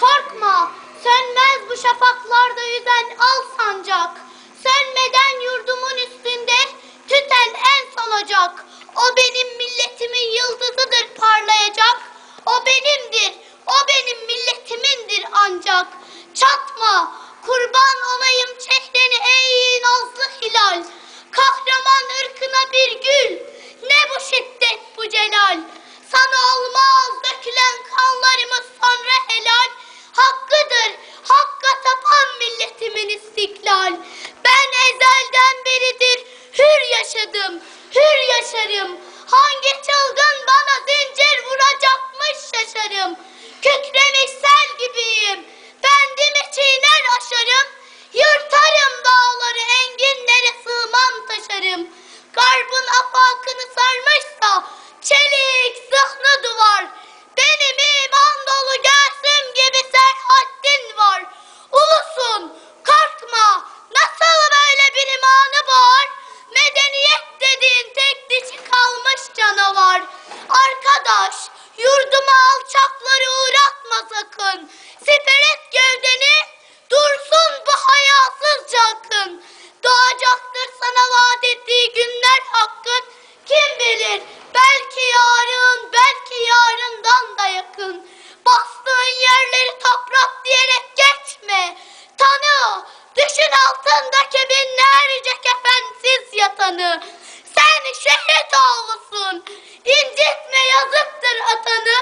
Korkma, sönmez bu şafaklarda yüzen al sancak. Sönmeden yurdumun üstünde tüten en son ocak. O benim milletimin yıldızıdır parlayacak. O benimdir, o benim milletimindir ancak. Çatma, kurban olayım çehreni ey nazlı hilal. Kahraman ırkına bir gül, ne bu şiddet bu celal. Sana olmaz dökülen kanlarımız sonra helal. Hakkıdır, hakka tapan milletimin istiklal. Ben ezelden beridir hür yaşadım, hür yaşarım. Hangi çılgın bana zincir vuracakmış Arkadaş, yurduma alçakları uğratma sakın. Siperet gövdeni, dursun bu hayasızca akın. Doğacaktır sana vaat ettiği günler hakkın. Kim bilir, belki yarın, belki yarından da yakın. Bastığın yerleri toprak diyerek geçme. Tanı, düşün altındaki binlerce kefensiz yatanı. Sen şehit oğlusun, incitme yazıktır atanı.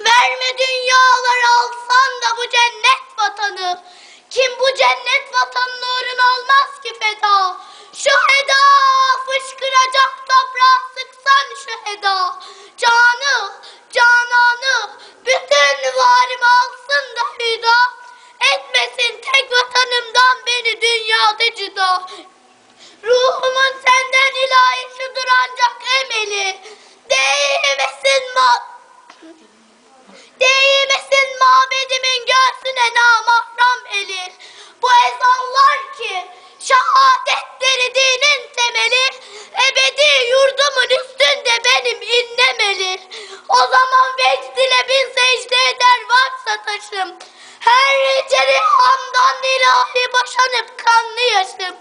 Verme dünyalar alsan da bu cennet vatanı. Kim bu cennet vatanın uğruna olmaz ki feda. Şu heda fışkıracak toprağa sıksan şu heda. Canı, cananı, bütün varımı alsın da hüda. Etmesin tek vatanımdan beni dünyada cüda. Ruhumun senden ilahi şudur ancak emeli. Mabedimin göğsüne namahram eli. Bu ezanlar ki şehadetleri dinin temeli. Ebedi yurdumun üstünde benim inlemeli. O zaman vecdile bin secde eder varsa taşım. Her cerihamdan ilahi boşanıp kanlı yaşım.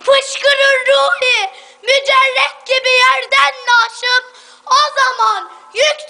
Fışkırır ruhi, mücerret gibi yerden naşım. O zaman yükselerek